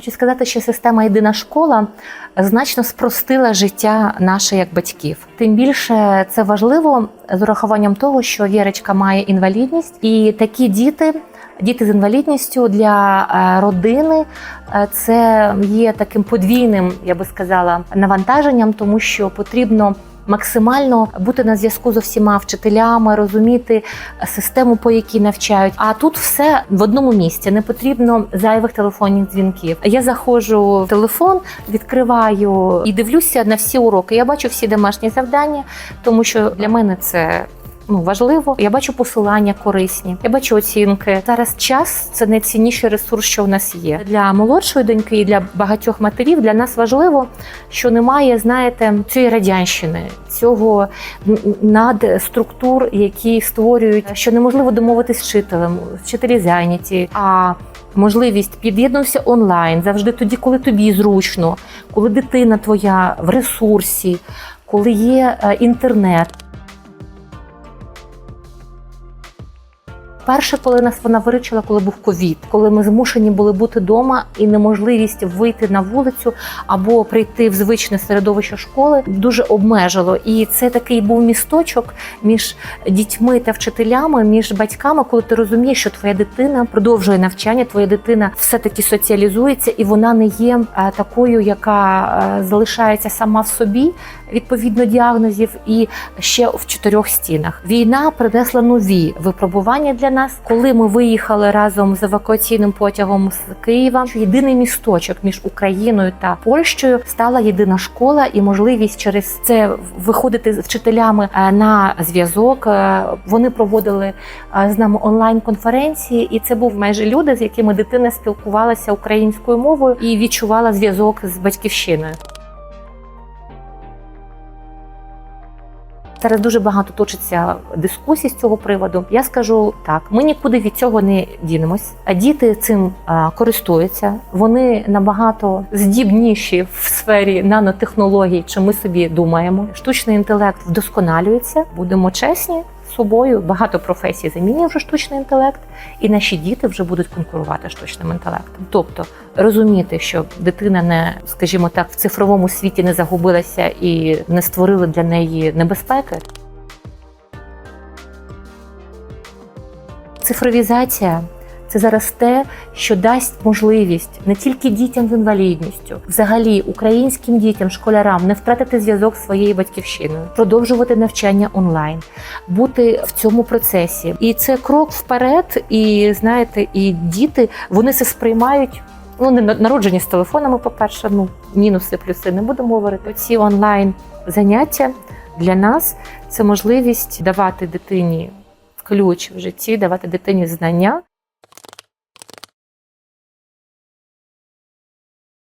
Хочу сказати, що система єдина школа значно спростила життя наше як батьків. Тим більше це важливо з урахуванням того, що Вірочка має інвалідність, і такі діти. Діти з інвалідністю для е, родини е, це є таким подвійним, я би сказала, навантаженням, тому що потрібно максимально бути на зв'язку з усіма вчителями, розуміти систему, по якій навчають. А тут все в одному місці. Не потрібно зайвих телефонних дзвінків. Я заходжу в телефон, відкриваю і дивлюся на всі уроки. Я бачу всі домашні завдання, тому що для мене це. Ну, важливо, я бачу посилання корисні, я бачу оцінки. Зараз час це найцінніший ресурс, що в нас є для молодшої доньки і для багатьох матерів. Для нас важливо, що немає, знаєте, цієї радянщини, цього надструктур, які створюють, що неможливо домовитись з вчителем, вчителі зайняті. А можливість під'єднувся онлайн завжди тоді, коли тобі зручно, коли дитина твоя в ресурсі, коли є е, інтернет. Перше, коли нас вона виручила, коли був ковід, коли ми змушені були бути вдома і неможливість вийти на вулицю або прийти в звичне середовище школи дуже обмежило. І це такий був місточок між дітьми та вчителями, між батьками, коли ти розумієш, що твоя дитина продовжує навчання, твоя дитина все таки соціалізується, і вона не є е, такою, яка е, залишається сама в собі відповідно діагнозів, і ще в чотирьох стінах. Війна принесла нові випробування для нас. Коли ми виїхали разом з евакуаційним потягом з Києва, єдиний місточок між Україною та Польщею стала єдина школа і можливість через це виходити з вчителями е, на зв'язок. Е, Вони проводили е, з нами онлайн-конференції, і це був майже люди, з якими дитина спілкувалася українською мовою і відчувала зв'язок з батьківщиною. Зараз дуже багато точиться дискусій з цього приводу. Я скажу так: ми нікуди від цього не дінемось. А діти цим користуються. Вони набагато здібніші в сфері нанотехнологій, чим ми собі думаємо. Штучний інтелект вдосконалюється. Будемо чесні собою. Багато професій замінює вже штучний інтелект, і наші діти вже будуть конкурувати штучним інтелектом. Тобто розуміти, що дитина не, скажімо так, в цифровому світі не загубилася і не створили для неї небезпеки. Цифровізація це зараз те, що дасть можливість не тільки дітям з інвалідністю, взагалі українським дітям, школярам не втратити зв'язок з своєю батьківщиною, продовжувати навчання онлайн, бути в цьому процесі. І це крок вперед. І знаєте, і діти вони це сприймають. Ну, не народжені з телефонами, по-перше, ну мінуси, плюси не будемо говорити. Ці онлайн заняття для нас це можливість давати дитині ключ в житті, давати дитині знання.